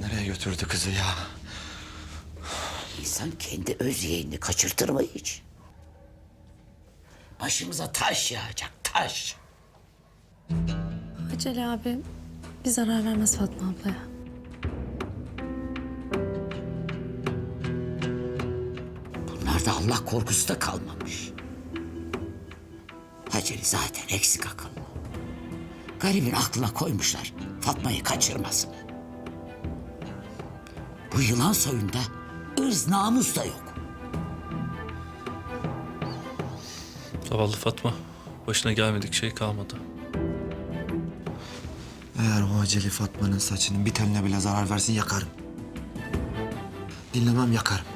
Nereye götürdü kızı ya? İnsan kendi öz yeğenini kaçırtır mı hiç? Başımıza taş yağacak, taş. Acele abi bir zarar vermez Fatma ablaya. Bunlarda Allah korkusu da kalmamış. Haceli zaten eksik akıllı. Garibin aklına koymuşlar Fatma'yı kaçırmasını. Bu yılan soyunda ırz namus da yok. Zavallı Fatma. Başına gelmedik şey kalmadı. Eğer o aceli Fatma'nın saçının bir teline bile zarar versin yakarım. Dinlemem yakarım.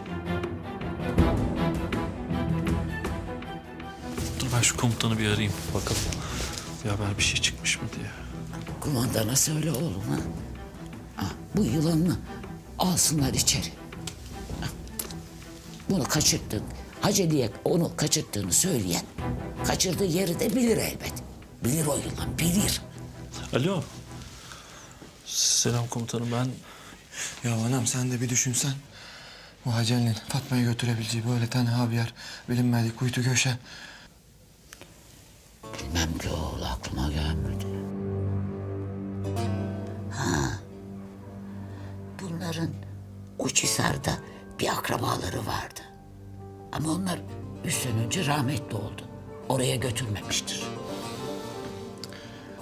Dur ben şu komutanı bir arayayım bakalım. Bir haber bir şey çıkmış mı diye. Kumandana söyle oğlum ha. ha bu yılanını alsınlar içeri. Bunu kaçırttın. Haceli'ye onu kaçırttığını söyleyen kaçırdığı yeri de bilir elbet. Bilir o yılan, bilir. Alo. Selam komutanım ben Ya anam sen de bir düşünsen. Bu Hacel'in Fatma'yı götürebileceği böyle tenha bir yer. Bilinmedik kuytu köşe. Bilmem ki oğul aklıma gelmedi. Bunların Uçhisar'da bir akrabaları vardı. Ama onlar üç sene önce rahmetli oldu. Oraya götürmemiştir.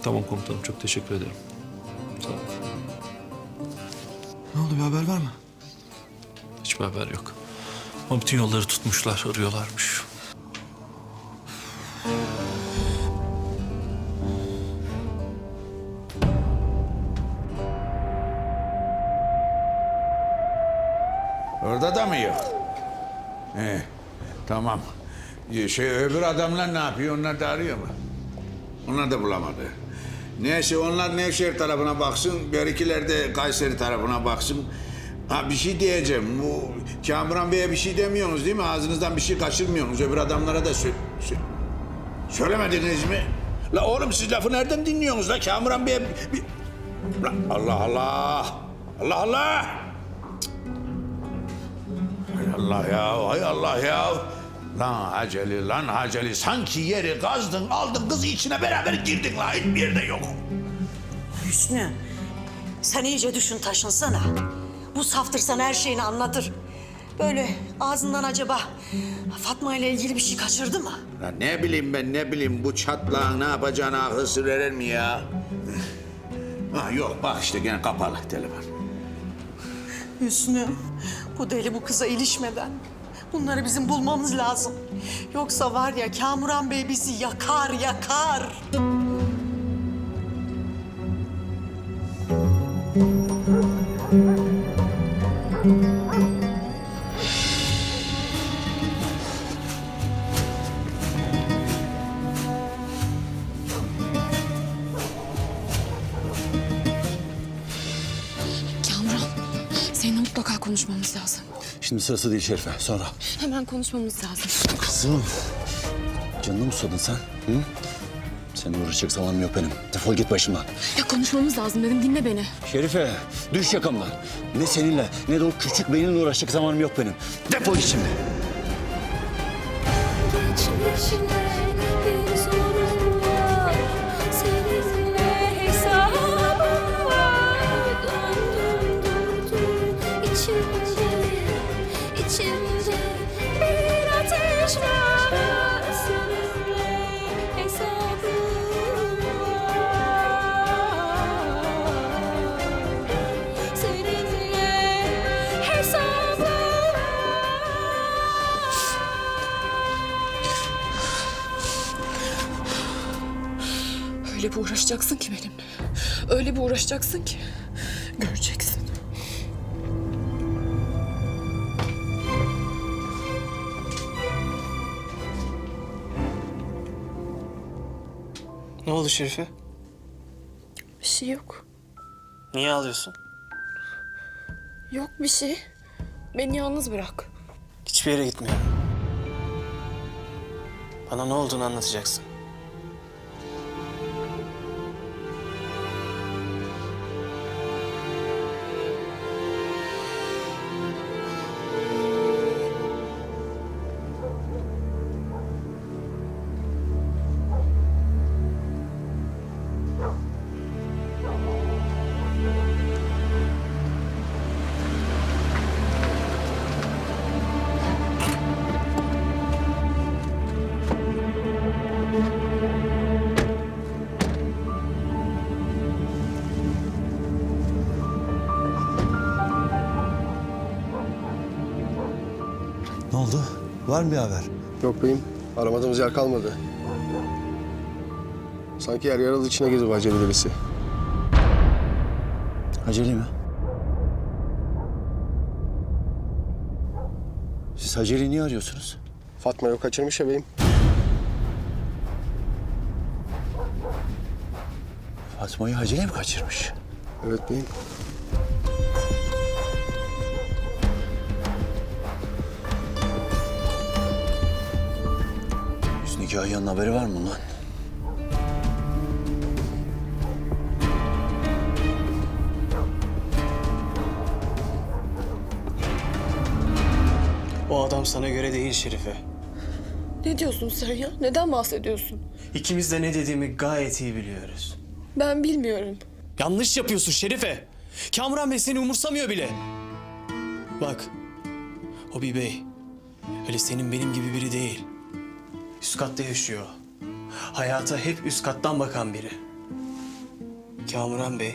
Tamam komutanım çok teşekkür ederim. Sağ ol. Ne oldu bir haber var mı? Hiçbir haber yok. Ama bütün yolları tutmuşlar, arıyorlarmış. Orada da mı yok? He, tamam. Ee, Şey öbür adamlar ne yapıyor? Onlar da arıyor mu? Onlar da bulamadı. Neyse onlar Nevşehir tarafına baksın, berikiler de Kayseri tarafına baksın. Ha bir şey diyeceğim. Bu Kamuran Bey'e bir şey demiyorsunuz değil mi? Ağzınızdan bir şey kaçırmıyorsunuz. Öbür adamlara da sö- sö- söylemediniz mi? La oğlum siz lafı nereden dinliyorsunuz la? Kamuran Bey'e bir... bir- La Allah Allah! Allah Allah! Allah ya, hay Allah ya. Lan Haceli, lan Haceli. Sanki yeri kazdın, aldın kızı içine beraber girdin la. Hiçbir yerde yok. Hüsnü, sen iyice düşün taşınsana. Bu saftır sana her şeyini anlatır. Böyle ağzından acaba Fatma ile ilgili bir şey kaçırdı mı? Lan ne bileyim ben, ne bileyim bu çatlağın ne yapacağını akıl sır verir mi ya? Ha yok bak işte gene kapalı telefon. Hüsnü, bu deli bu kıza ilişmeden bunları bizim bulmamız lazım. Yoksa var ya Kamuran Bey bizi yakar yakar. Konuşmamız lazım. Şimdi sırası değil Şerife. Sonra. Hemen konuşmamız lazım. Kızım. Canını mı susadın sen? Hı? Seninle uğraşacak zamanım yok benim. Defol git başımdan. Ya konuşmamız lazım dedim, dinle beni. Şerife, düş yakamdan. Ne seninle ne de o küçük beyninle uğraşacak zamanım yok benim. Defol git şimdi. Öyle bir uğraşacaksın ki benimle. Öyle bir uğraşacaksın ki. Göreceksin. Ne oldu Şerife? Bir şey yok. Niye ağlıyorsun? Yok bir şey. Beni yalnız bırak. Hiçbir yere gitmiyorum. Bana ne olduğunu anlatacaksın. Oldu? Var mı bir haber? Yok beyim. Aramadığımız yer kalmadı. Sanki yer yaralı içine girdi bu acele delisi. Haceli mi? Siz Haceli'yi niye arıyorsunuz? Fatma'yı o kaçırmış ya beyim. Fatma'yı Haceli mi kaçırmış? Evet beyim. Kahya'nın haberi var mı lan? O adam sana göre değil Şerife. Ne diyorsun sen ya? Neden bahsediyorsun? İkimiz de ne dediğimi gayet iyi biliyoruz. Ben bilmiyorum. Yanlış yapıyorsun Şerife. Kamuran Bey seni umursamıyor bile. Bak, Hobi Bey öyle senin benim gibi biri değil. Üst katta yaşıyor. Hayata hep üst kattan bakan biri. Kamuran Bey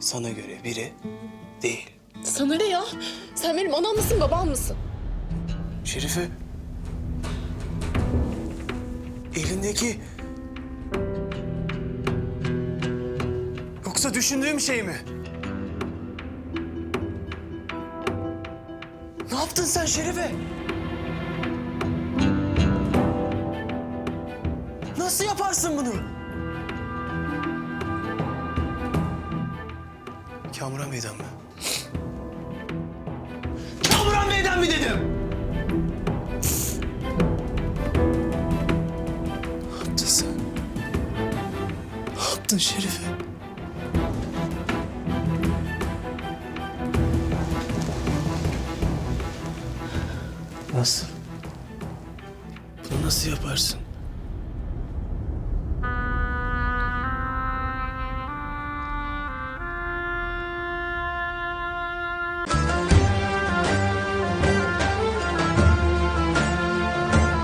sana göre biri değil. Sana ne ya? Sen benim anam mısın, babam mısın? Şerife. Elindeki... Yoksa düşündüğüm şey mi? Ne yaptın sen Şerife? Nasıl yaparsın bunu? Kamuran Bey'den mi? Kamuran Bey'den mi dedim? Ne yaptın sen? Ne yaptın Şerife? Nasıl? Bunu nasıl yaparsın?